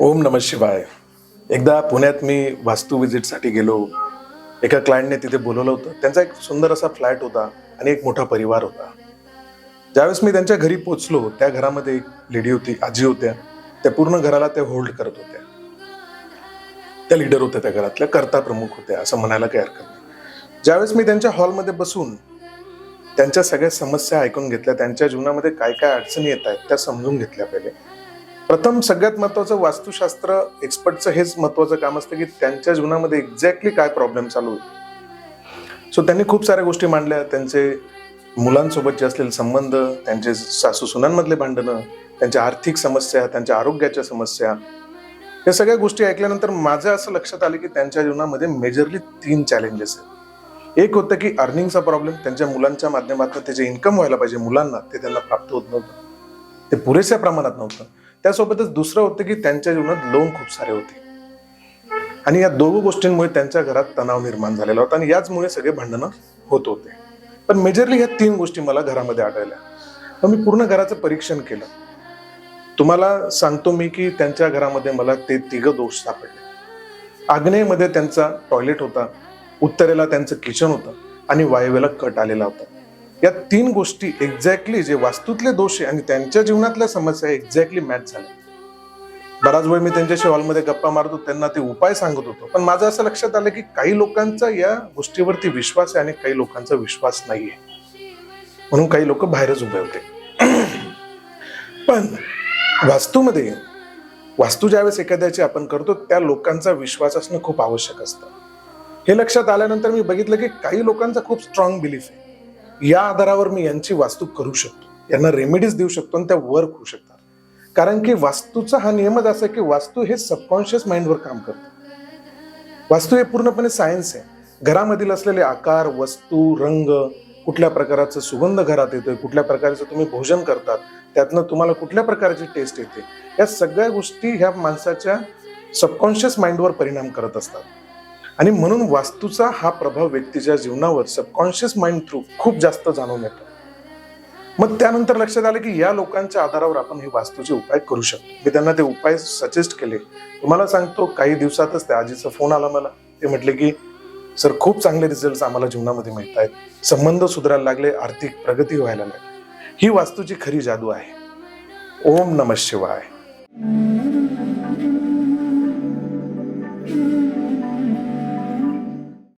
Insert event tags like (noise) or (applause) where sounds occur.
ओम नम शिवाय. एकदा पुण्यात मी वास्तू विजिटसाठी गेलो. एका क्लायंटने तिथे बोलवलं होतं. त्यांचा एक सुंदर असा फ्लॅट होता आणि एक मोठा परिवार होता. ज्यावेळेस मी त्यांच्या घरी पोचलो त्या घरामध्ये एक लेडी होती आजी होत्या. त्या पूर्ण घराला त्या होल्ड करत होत्या. त्या लीडर होत्या त्या घरातल्या कर्ता प्रमुख होत्या असं म्हणायला काही हरकत नाही ज्यावेळेस मी त्यांच्या हॉलमध्ये बसून त्यांच्या सगळ्या समस्या ऐकून घेतल्या त्यांच्या जीवनामध्ये काय काय अडचणी येत आहेत त्या समजून घेतल्या पहिले. प्रथम सगळ्यात महत्वाचं वास्तुशास्त्र एक्सपर्टचं हेच महत्वाचं काम असतं की त्यांच्या जीवनामध्ये एक्झॅक्टली काय प्रॉब्लेम चालू आहे. सो त्यांनी खूप साऱ्या गोष्टी मांडल्या. त्यांचे मुलांसोबतचे असलेले संबंध त्यांचे सासू सुनांमधले भांडणं त्यांच्या आर्थिक समस्या त्यांच्या आरोग्याच्या समस्या या सगळ्या गोष्टी ऐकल्यानंतर माझं असं लक्षात आलं की त्यांच्या जीवनामध्ये मेजरली तीन चॅलेंजेस आहेत. एक होतं की अर्निंगचा प्रॉब्लेम त्यांच्या मुलांच्या माध्यमातून त्याचे इन्कम व्हायला पाहिजे मुलांना ते त्यांना प्राप्त होत नव्हतं. ते पुरेशा प्रमाणात नव्हतं. त्यासोबतच दुसरं होतं की त्यांच्या जीवनात लोन खूप सारे होते. आणि या दोघं गोष्टींमुळे त्यांच्या घरात तणाव निर्माण झालेला होता आणि याचमुळे सगळे भांडणं होत होते. पण मेजरली ह्या तीन गोष्टी मला घरामध्ये आढळल्या. मग मी पूर्ण घराचं परीक्षण केलं. तुम्हाला सांगतो मी की त्यांच्या घरामध्ये मला ते तिघ दोष सापडले. आग्नेयमध्ये त्यांचा टॉयलेट होता उत्तरेला त्यांचं किचन होतं आणि वायव्याला कट आलेला होता. या तीन गोष्टी एक्झॅक्टली जे वास्तूतले दोष आहे आणि त्यांच्या जीवनातल्या समस्या एक्झॅक्टली मॅच झाल्या. बराच वेळ मी त्यांच्याशी हॉलमध्ये गप्पा मारतो त्यांना ते उपाय सांगत होतो. पण माझं असं लक्षात आलं की काही लोकांचा या गोष्टीवरती विश्वास आहे आणि काही लोकांचा विश्वास नाहीये. म्हणून काही लोक बाहेरच उभे होते. (clears throat) पण वास्तूमध्ये वास्तू ज्यावेळेस एखाद्याची आपण करतो त्या लोकांचा विश्वास असणं खूप आवश्यक असतं. हे लक्षात आल्यानंतर मी बघितलं की काही लोकांचा खूप स्ट्रॉंग बिलीफ आहे. या आधारावर मी यांची वास्तू करू शकतो. यांना रेमेडीज देऊ शकतो आणि त्या वर्क होऊ शकतात. कारण की वास्तूचा हा नियमच असा आहे की वास्तू हे सबकॉन्शियस माइंडवर काम करतं. वास्तू हे पूर्णपणे सायन्स आहे. घरामधील असलेले आकार वस्तू रंग कुठल्या प्रकाराचं सुगंध घरात येतोय कुठल्या प्रकारचं तुम्ही भोजन करतात त्यातनं तुम्हाला कुठल्या प्रकारची टेस्ट येते या सगळ्या गोष्टी ह्या माणसाच्या सबकॉन्शियस माइंडवर परिणाम करत असतात. आणि म्हणून वास्तूचा हा प्रभाव व्यक्तीच्या जीवनावर सबकॉन्शियस माइंड थ्रू खूप जास्त जाणून येतो. मग त्यानंतर लक्षात आलं की या लोकांच्या आधारावर आपण हे वास्तूचे उपाय करू शकतो. मी त्यांना ते उपाय सजेस्ट केले. तुम्हाला सांगतो काही दिवसातच त्या आजीचा फोन आला मला. ते म्हटले की सर खूप चांगले रिझल्ट आम्हाला जीवनामध्ये मिळत आहेत. संबंध सुधारायला लागले आर्थिक प्रगती व्हायला लागली. ही वास्तूची खरी जादू आहे. ओम नम शिवाय.